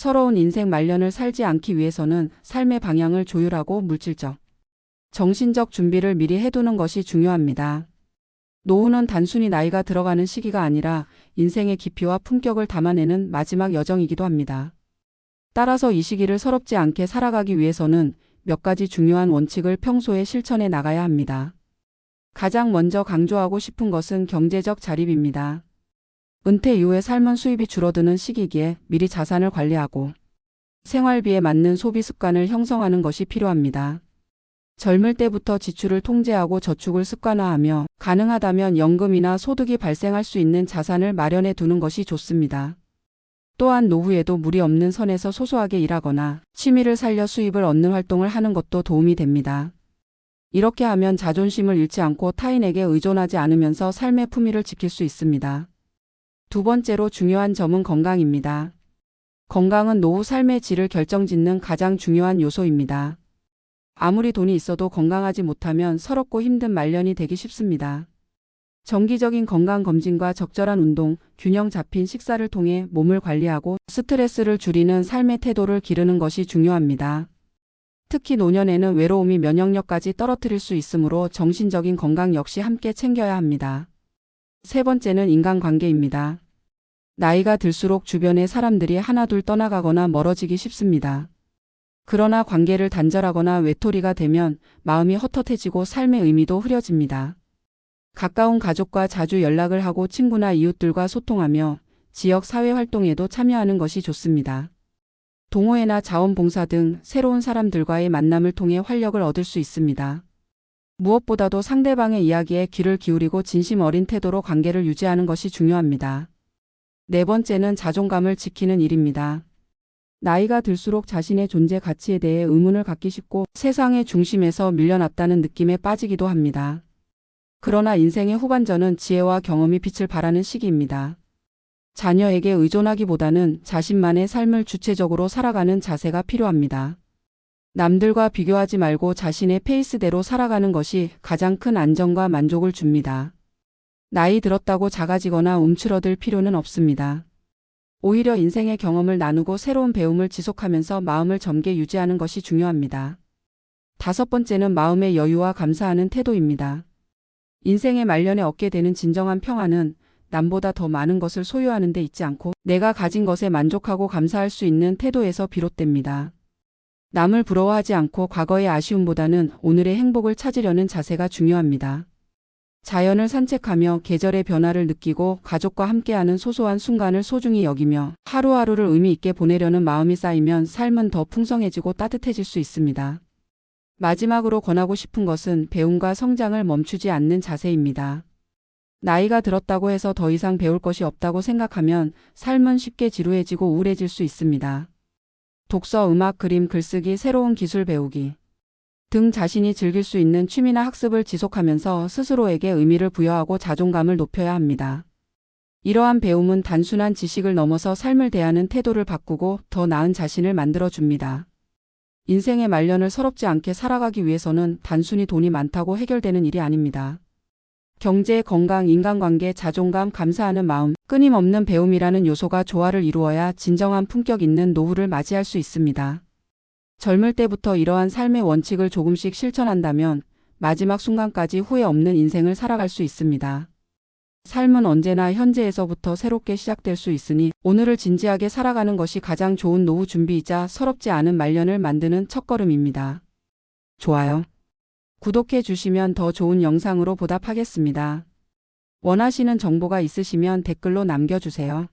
서러운 인생 말년을 살지 않기 위해서는 삶의 방향을 조율하고 물질적, 정신적 준비를 미리 해두는 것이 중요합니다. 노후는 단순히 나이가 들어가는 시기가 아니라 인생의 깊이와 품격을 담아내는 마지막 여정이기도 합니다. 따라서 이 시기를 서럽지 않게 살아가기 위해서는 몇 가지 중요한 원칙을 평소에 실천해 나가야 합니다. 가장 먼저 강조하고 싶은 것은 경제적 자립입니다. 은퇴 이후에 삶은 수입이 줄어드는 시기기에 미리 자산을 관리하고 생활비에 맞는 소비 습관을 형성하는 것이 필요합니다. 젊을 때부터 지출을 통제하고 저축을 습관화하며 가능하다면 연금이나 소득이 발생할 수 있는 자산을 마련해 두는 것이 좋습니다. 또한 노후에도 무리 없는 선에서 소소하게 일하거나 취미를 살려 수입을 얻는 활동을 하는 것도 도움이 됩니다. 이렇게 하면 자존심을 잃지 않고 타인에게 의존하지 않으면서 삶의 품위를 지킬 수 있습니다. 두 번째로 중요한 점은 건강입니다. 건강은 노후 삶의 질을 결정짓는 가장 중요한 요소입니다. 아무리 돈이 있어도 건강하지 못하면 서럽고 힘든 말년이 되기 쉽습니다. 정기적인 건강검진과 적절한 운동, 균형 잡힌 식사를 통해 몸을 관리하고 스트레스를 줄이는 삶의 태도를 기르는 것이 중요합니다. 특히 노년에는 외로움이 면역력까지 떨어뜨릴 수 있으므로 정신적인 건강 역시 함께 챙겨야 합니다. 세 번째는 인간관계입니다. 나이가 들수록 주변의 사람들이 하나둘 떠나가거나 멀어지기 쉽습니다. 그러나 관계를 단절하거나 외톨이가 되면 마음이 헛헛해지고 삶의 의미도 흐려집니다. 가까운 가족과 자주 연락을 하고 친구나 이웃들과 소통하며 지역 사회 활동에도 참여하는 것이 좋습니다. 동호회나 자원봉사 등 새로운 사람들과의 만남을 통해 활력을 얻을 수 있습니다. 무엇보다도 상대방의 이야기에 귀를 기울이고 진심 어린 태도로 관계를 유지하는 것이 중요합니다. 네 번째는 자존감을 지키는 일입니다. 나이가 들수록 자신의 존재 가치에 대해 의문을 갖기 쉽고 세상의 중심에서 밀려났다는 느낌에 빠지기도 합니다. 그러나 인생의 후반전은 지혜와 경험이 빛을 발하는 시기입니다. 자녀에게 의존하기보다는 자신만의 삶을 주체적으로 살아가는 자세가 필요합니다. 남들과 비교하지 말고 자신의 페이스대로 살아가는 것이 가장 큰 안정과 만족을 줍니다. 나이 들었다고 작아지거나 움츠러들 필요는 없습니다. 오히려 인생의 경험을 나누고 새로운 배움을 지속하면서 마음을 젊게 유지하는 것이 중요합니다. 다섯 번째는 마음의 여유와 감사하는 태도입니다. 인생의 말년에 얻게 되는 진정한 평안은 남보다 더 많은 것을 소유하는 데 있지 않고 내가 가진 것에 만족하고 감사할 수 있는 태도에서 비롯됩니다. 남을 부러워하지 않고 과거의 아쉬움보다는 오늘의 행복을 찾으려는 자세가 중요합니다. 자연을 산책하며 계절의 변화를 느끼고 가족과 함께하는 소소한 순간을 소중히 여기며 하루하루를 의미 있게 보내려는 마음이 쌓이면 삶은 더 풍성해지고 따뜻해질 수 있습니다. 마지막으로 권하고 싶은 것은 배움과 성장을 멈추지 않는 자세입니다. 나이가 들었다고 해서 더 이상 배울 것이 없다고 생각하면 삶은 쉽게 지루해지고 우울해질 수 있습니다. 독서, 음악, 그림, 글쓰기, 새로운 기술 배우기 등 자신이 즐길 수 있는 취미나 학습을 지속하면서 스스로에게 의미를 부여하고 자존감을 높여야 합니다. 이러한 배움은 단순한 지식을 넘어서 삶을 대하는 태도를 바꾸고 더 나은 자신을 만들어줍니다. 인생의 말년을 서럽지 않게 살아가기 위해서는 단순히 돈이 많다고 해결되는 일이 아닙니다. 경제, 건강, 인간관계, 자존감, 감사하는 마음, 끊임없는 배움이라는 요소가 조화를 이루어야 진정한 품격 있는 노후를 맞이할 수 있습니다. 젊을 때부터 이러한 삶의 원칙을 조금씩 실천한다면 마지막 순간까지 후회 없는 인생을 살아갈 수 있습니다. 삶은 언제나 현재에서부터 새롭게 시작될 수 있으니 오늘을 진지하게 살아가는 것이 가장 좋은 노후 준비이자 서럽지 않은 말년을 만드는 첫걸음입니다. 좋아요. 구독해 주시면 더 좋은 영상으로 보답하겠습니다. 원하시는 정보가 있으시면 댓글로 남겨주세요.